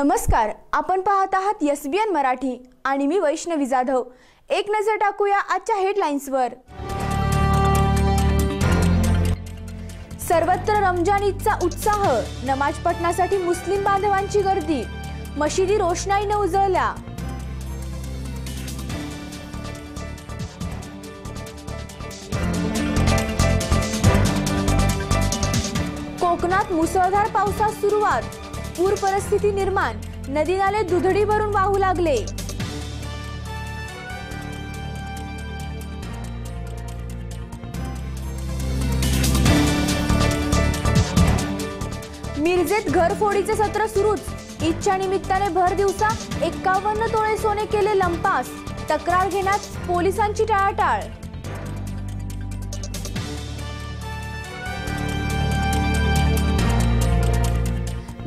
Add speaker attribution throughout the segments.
Speaker 1: नमस्कार आपण पाहत आहात एस बी एन मराठी आणि मी वैष्णवी जाधव. एक नजर टाकूया आजच्या हेडलाईन्सवर सर्वत्र रमजान ईदचा उत्साह नमाज पठणासाठी मुस्लिम बांधवांची गर्दी मशिदी रोषणाईने उजळल्या. कोकणात मुसळधार पावसास सुरुवात. पूर परिस्थिती निर्माण. नदी नाले दुधडी भरून वाहू लागले. मिरजेत घरफोडीचे सत्र सुरूच. ईदच्या निमित्ताने भर दिवसा एक्कावन्न तोळे सोने केले लंपास. तक्रार घेण्यात पोलिसांची टाळाटाळ.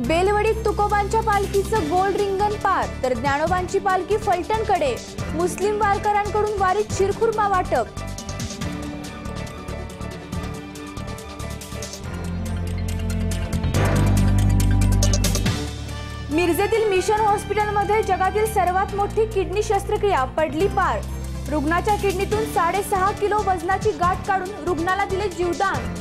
Speaker 1: बेलवडीत तुकोबांच्या पालखीचं गोल्ड रिंगण पार तर ज्ञानोबांची पालखी फलटणकडे. मुस्लिम वारकऱ्यांकडून वारीत शिरखुर्मा वाटप. मिरजेतील मिशन हॉस्पिटलमध्ये जगातील सर्वात मोठी किडनी शस्त्रक्रिया पडली पार. रुग्णाच्या किडनीतून साडेसहा किलो वजनाची गाठ काढून रुग्णाला दिले जीवदान.